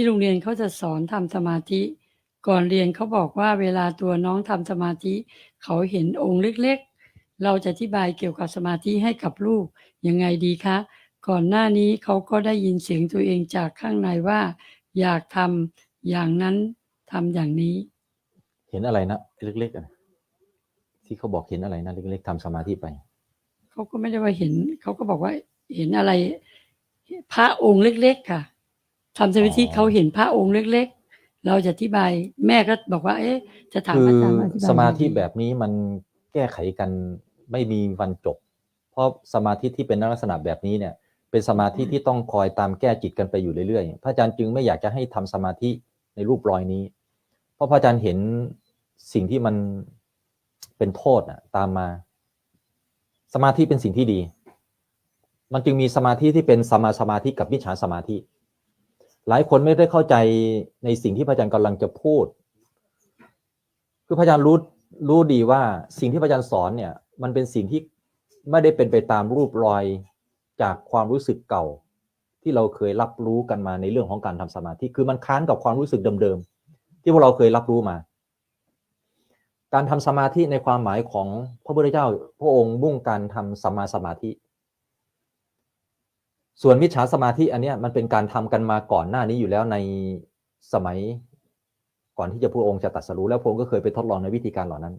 ที่โรงเรียนเขาจะสอนทำสมาธิ ก่อนเรียนเขาบอกว่าเวลาตัวน้องทำสมาธิ เขาเห็นองค์เล็กๆ เราจะอธิบายเกี่ยวกับสมาธิให้กับลูกยังไงดีคะ ก่อนหน้านี้เขาก็ได้ยินเสียงตัวเองจากข้างในว่า อยากทำอย่างนั้นทำอย่างนี้ เห็นอะไรนะเล็กๆอะที่เขาบอกเห็นอะไรนะเล็กๆทำสมาธิไปเขาก็ไม่ได้ว่าเห็นเขาก็บอกว่าเห็นอะไร พระองค์เล็ก ๆ ค่ะ ทำสมาธิอ๋อเขาเห็นพระองค์เล็ก ๆ เราจะอธิบายแม่ก็บอกว่า เอ๊ะ จะถามคืออาจารย์ว่าอธิบายสมาธิยังไงดีแบบนี้มันแก้ไขกันไม่มีวันจบ เพราะสมาธิที่เป็นลักษณะแบบนี้เนี่ย เป็นสมาธิที่ต้องคอยตามแก้จิตกันไปอยู่เรื่อยๆ พระอาจารย์จึงไม่อยากจะให้ทำสมาธิในรูปรอยนี้ เพราะพระอาจารย์เห็นสิ่งที่มันเป็นโทษอะตามมา สมาธิเป็นสิ่งที่ดี มันจึงมีสมาธิที่เป็นสมาสมาธิกับมิจฉาสมาธิ หลายคนไม่ได้เข้าใจในสิ่งที่พระอาจารย์กำลังจะพูด คือพระอาจารย์รู้รู้ดีว่าสิ่งที่พระอาจารย์สอนเนี่ย มันเป็นสิ่งที่ไม่ได้เป็นไปตามรูปรอยจากความรู้สึกเก่า ที่เราเคยรับรู้กันมาในเรื่องของการทำสมาธิคือมันค้านกับความรู้สึกเดิมๆที่พวกเราเคยรับรู้มา การทำสมาธิในความหมายของพระพุทธเจ้า พระองค์มุ่งการทำสัมมาสมาธิ ส่วนมิจฉาสมาธิอันเนี้ยมันเป็นการทำกันมาก่อนหน้านี้อยู่แล้วในสมัยก่อนที่จะพระองค์จะตรัสรู้แล้วพระองค์ก็เคยไปทดลองในวิธีการเหล่านั้น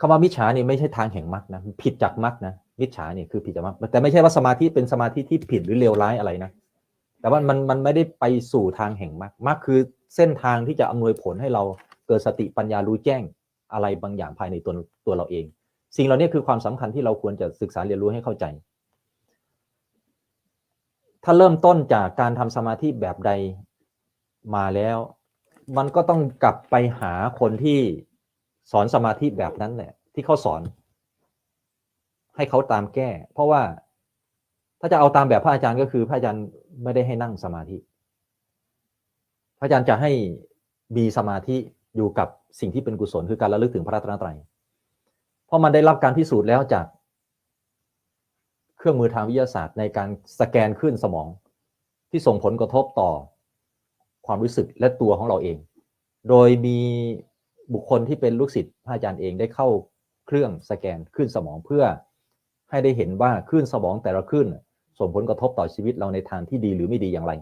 คำว่ามิจฉานี่ไม่ใช่ทางแห่งมรรคนะผิดจากมรรคนะมิจฉานี่คือผิดจากมรรคแต่ไม่ใช่ว่าสมาธิเป็นสมาธิที่ผิดหรือเลวร้ายอะไรนะแต่ว่ามันมันไม่ได้ไปสู่ทางแห่งมรรคมรรคคือเส้นทางที่จะอำนวยผลให้เราเกิดสติปัญญารู้แจ้งอะไรบางอย่างภายในตัวตัวเราเอง สิ่งเหล่านี้คือความสำคัญที่เราควรจะศึกษาเรียนรู้ให้เข้าใจ ถ้าเริ่มต้นจากการทำสมาธิแบบใดมาแล้ว มันก็ต้องกลับไปหาคนที่สอนสมาธิแบบนั้นแหละที่เขาสอน ให้เขาตามแก้ เพราะว่าถ้าจะเอาตามแบบพระอาจารย์ก็คือพระอาจารย์ไม่ได้ให้นั่งสมาธิ พระอาจารย์จะให้มีสมาธิอยู่กับสิ่งที่เป็นกุศลคือการระลึกถึงพระรัตนตรัยเพราะมันได้รับการพิสูจน์แล้วจาก เครื่องมือทางวิทยาศาสตร์ในการสแกนขึ้นสมอง ที่ส่งผลกระทบต่อความรู้สึกและตัวของเราเอง โดยมีบุคคลที่เป็นลูกศิษย์พระอาจารย์เองได้เข้าเครื่องสแกนขึ้นสมองเพื่อให้ได้เห็นว่าคลื่นสมองแต่ละคลื่นส่งผลกระทบต่อชีวิตเราในทางที่ดีหรือไม่ดีอย่างไร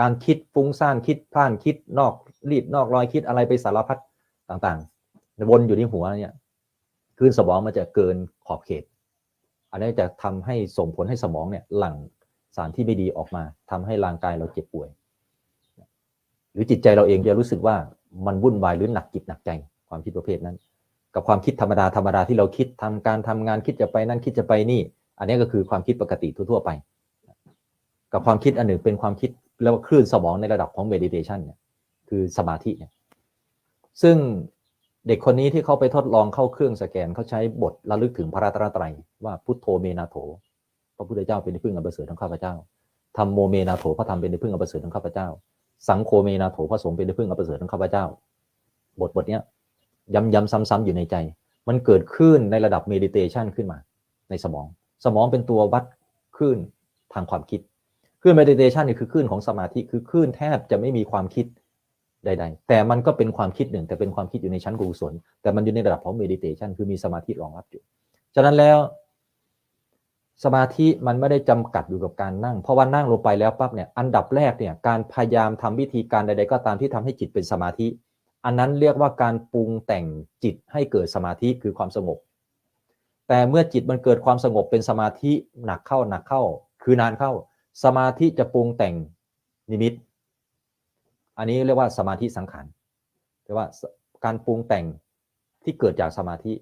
การคิดฟุ้งซ่านคิดพล่านคิดนอกรีดนอกรอยคิดอะไรไปสารพัดต่างๆวนอยู่ในหัวเนี่ยคลื่นสมองมันจะเกินขอบเขต อันนี้จะทำให้ส่งผลให้สมองเนี่ยหลั่งสารที่ไม่ดีออกมาทำให้ร่างกายเราเจ็บป่วย หรือจิตใจเราเองจะรู้สึกว่ามันวุ่นวายหรือหนักจิตหนักใจความคิดประเภทนั้น กับความคิดธรรมดาธรรมดาที่เราคิดทำการทำงานคิดจะไปนั่นคิดจะไปนี่ อันนี้ก็คือความคิดปกติทั่วๆไป กับความคิดอันหนึ่งเป็นความคิดเรียกว่าคลื่นสมองในระดับของ meditation เนี่ยคือสมาธิเนี่ยซึ่งเด็กคนนี้ที่เขาไปทดลองเข้าเครื่องสแกนเขาใช้บทระลึกถึงพระรัตนตรัย ว่าพุทโธเมนาโถพระพุทธเจ้าเป็นที่พึ่งอันประเสริฐของข้าพเจ้าธรรมโมเมนาโถพระธรรมเป็นที่พึ่งอันประเสริฐของข้าพเจ้า สังโฆเมนาโถพระสงฆ์เป็นที่พึ่งอันประเสริฐของข้าพเจ้า บทบทเนี้ยย้ำย้ำซ้ำๆอยู่ในใจ มันเกิดขึ้นในระดับ meditation ขึ้นมา ในสมอง สมองเป็นตัววัดคลื่นทางความคิดคลื่น meditation นี่คือคลื่นของสมาธิคือคลื่นแทบจะไม่มีความคิดใด ๆ แต่มันก็เป็นความคิดหนึ่ง แต่เป็นความคิดอยู่ในชั้นกุศลแต่มันอยู่ในระดับของ meditation คือมีสมาธิรองรับอยู่ ฉะนั้นแล้ว สมาธิมันไม่ได้จำกัดอยู่กับการนั่ง เพราะว่านั่งลงไปแล้วปั๊บเนี่ยอันดับแรกเนี่ยการพยายามทำวิธีการใด ๆ ก็ตามที่ทำให้จิตเป็นสมาธิ อันนั้นเรียกว่าการปรุงแต่งจิตให้เกิดสมาธิคือความสงบ แต่เมื่อจิตมันเกิดความสงบเป็นสมาธิหนักเข้าหนักเข้า คือนานเข้า สมาธิจะปรุงแต่งนิมิต อันนี้เรียกว่าสมาธิสังขารแปลว่าการปรุงแต่งที่เกิดจากสมาธิ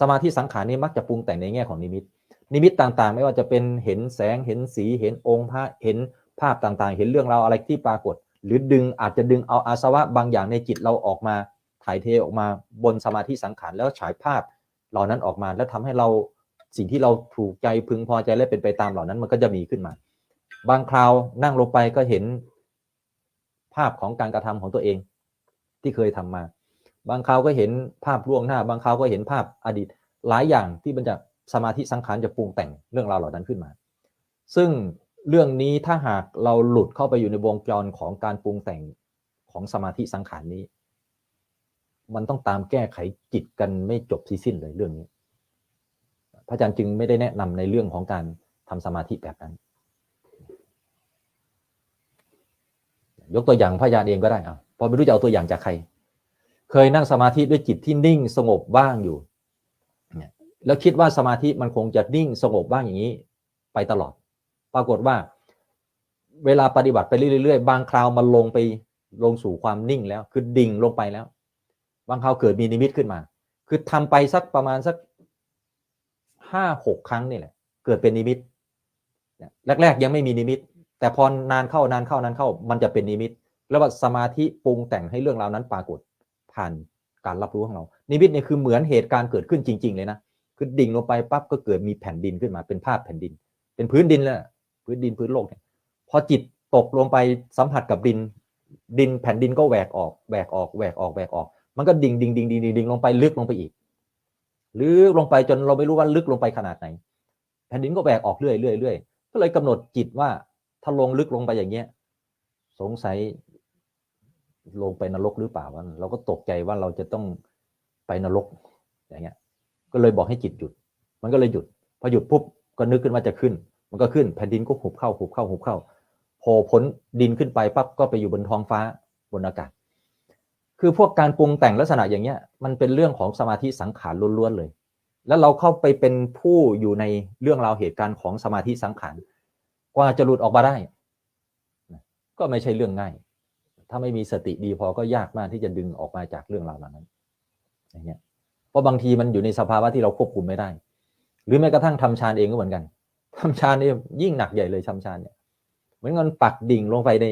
สมาธิสังขารนี้มักจะปรุงแต่งในแง่ของนิมิต นิมิตต่างๆ ไม่ว่าจะเป็นเห็นแสงเห็นสีเห็นองค์พระเห็นภาพต่างๆ เห็นเรื่องราวอะไรที่ปรากฏ หรือดึงอาจจะดึงเอาอาสวะบางอย่างในจิตเราออกมาถ่ายเทออกมาบนสมาธิสังขารแล้วฉายภาพเหล่านั้นออกมาแล้วทำให้เราสิ่งที่เราถูกใจพึงพอใจและเป็นไปตามเหล่านั้นมันก็จะมีขึ้นมา บางคราวนั่งลงไปก็เห็นภาพของการกระทำของตัวเองที่เคยทำมา บางคราวก็เห็นภาพล่วงหน้า บางคราวก็เห็นภาพอดีตหลายอย่างที่มันจะ สมาธิสังขารจะปรุงแต่งเรื่องราวเหล่านั้นขึ้นมา ซึ่งเรื่องนี้ถ้าหากเราหลุดเข้าไปอยู่ในวงจรของการปรุงแต่งของสมาธิสังขารนี้ มันต้องตามแก้ไขจิตกันไม่จบสิ้นสิ้นเลยเรื่องนี้ พระอาจารย์จึงไม่ได้แนะนำในเรื่องของการทำสมาธิแบบนั้น ยกตัวอย่างพระอาจารย์เองก็ได้อะพอไม่รู้จะเอาตัวอย่างจากใคร เคยนั่งสมาธิด้วยจิตที่นิ่งสงบว่างอยู่ แล้วคิดว่าสมาธิมันคงจะนิ่งสงบว่างอย่างนี้ ไปตลอด ปรากฏว่า เวลาปฏิบัติไปเรื่อยๆ บางคราวมันลงไปลงสู่ความนิ่งแล้ว คือดิ่งลงไปแล้ว บางคราวเกิดมีนิมิตขึ้นมา คือทำไปสักประมาณสักห้าหกครั้งนี่แหละ เกิดเป็นนิมิตแรก ๆ ยังไม่มีนิมิต แต่พอนานเข้านานเข้านานเข้า มันจะเป็นนิมิต แล้วว่าสมาธิปรุงแต่งให้เรื่องราวนั้นปรากฏผ่านการรับรู้ของเรา นิมิตเนี่ยคือเหมือนเหตุการณ์เกิดขึ้นจริง ๆ เลยนะ คือดิ่งลงไปปั๊บก็เกิดมีแผ่นดินขึ้นมาเป็นภาพแผ่นดิน เป็นพื้นดินเลยอะพื้นดินพื้นโลกเนี่ยพอจิตตกลงไปสัมผัสกับดิน ดินแผ่นดินก็แหวกออกแหวกออกแหวกออกแหวกออก มันก็ดิ่งดิ่งดิ่งดิ่งดิ่งดิ่งลงไปลึกลงไปอีกลึกลงไปจนเราไม่รู้ว่าลึกลงไปขนาดไหน แผ่นดินก็แหวกออกเรื่อยเรื่อยเรื่อยก็เลยกำหนดจิตว่าถ้าลงลึกลงไปอย่างเงี้ย สงสัยลงไปนรกหรือเปล่าวะเราก็ตกใจว่าเราจะต้องไปนรกอย่างเงี้ย ก็เลยบอกให้จิตหยุด มันก็เลยหยุด พอหยุดปุ๊บก็นึกขึ้นว่าจะขึ้น มันก็ขึ้นแผ่นดินก็หุบเข้าหุบเข้าหุบเข้าโผล่พ้นดินขึ้นไปปั๊บก็ไปอยู่บนท้องฟ้าบนอากาศ คือพวกการปรุงแต่งลักษณะอย่างเงี้ยมันเป็นเรื่องของสมาธิสังขารล้วนๆเลย แล้วเราเข้าไปเป็นผู้อยู่ในเรื่องราวเหตุการณ์ของสมาธิสังขารกว่าจะหลุดออกมาได้ ก็ไม่ใช่เรื่องง่าย ถ้าไม่มีสติดีพอก็ยากมากที่จะดึงออกมาจากเรื่องราวเหล่านั้นอย่างเงี้ย เพราะบางทีมันอยู่ในสภาวะที่เราควบคุมไม่ได้ หรือแม้กระทั่งทำฌานเองก็เหมือนกันทำฌานนี่ยิ่งหนักใหญ่เลยทำฌานเนี่ยเหมือนมันปักดิ่งลงไปใน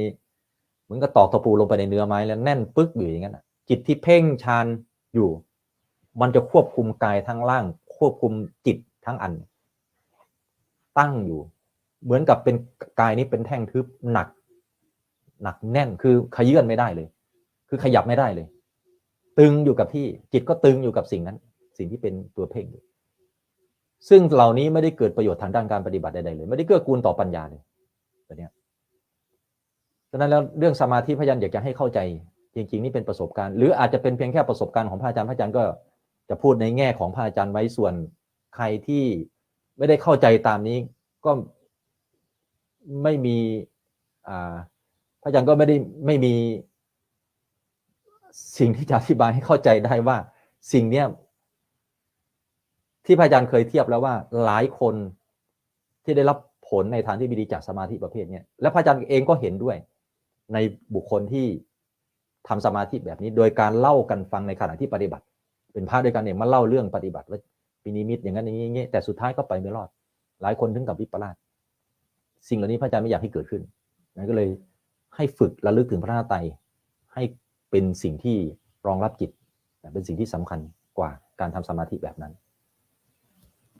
เหมือนกับตอกตะปูลงไปในเนื้อไม้แล้วแน่นปึ๊กอยู่อย่างนั้นน่ะจิตที่เพ่งฌานอยู่ มันจะควบคุมกายทั้งล่าง ควบคุมจิตทั้งอัน ตั้งอยู่ เหมือนกับเป็นกายนี้เป็นแท่งทึบหนัก หนักแน่นคือขยื่นไม่ได้เลย คือขยับไม่ได้เลย ตึงอยู่กับที่จิตก็ตึงอยู่กับสิ่งนั้น สิ่งที่เป็นตัวเพ่งอยู่ซึ่งเหล่านี้ไม่ได้เกิดประโยชน์ทางด้านการปฏิบัติใดๆเลย ไม่ได้เกื้อกูลต่อปัญญาเลยตัวเนี้ยฉะนั้นแล้วเรื่องสมาธิพระอาจารย์อยากจะให้เข้าใจ จริง ๆ นี่เป็นประสบการณ์ หรืออาจจะเป็นเพียงแค่ประสบการณ์ของพระอาจารย์พระอาจารย์ก็จะพูดในแง่ของพระอาจารย์ไว้ส่วนใครที่ไม่ได้เข้าใจตามนี้ก็ไม่มีพระอาจารย์ก็ไม่ได้ไม่มี สิ่งที่จะอธิบายให้เข้าใจได้ว่าสิ่งเนี้ยที่พระอาจารย์เคยเทียบแล้วว่าหลายคนที่ได้รับผลในทางที่มีดีจากสมาธิประเภทเนี้ยและพระอาจารย์เองก็เห็นด้วยในบุคคลที่ทำสมาธิแบบนี้ โดยการเล่ากันฟังในขณะที่ปฏิบัติ เป็นพระด้วยกันเนี่ยมาเล่าเรื่องปฏิบัติว่าปีนิมิตอย่างนั้นอย่างนี้อย่างนี้แต่สุดท้ายก็ไปไม่รอด หลายคนถึงกับวิปลาสสิ่งเหล่านี้พระอาจารย์ไม่อยากให้เกิดขึ้นนั้นก็เลยให้ฝึกระลึกถึงพระน้าไตให้ เป็นสิ่งที่รองรับจิตเป็นสิ่งที่สำคัญกว่าการทำสมาธิแบบนั้น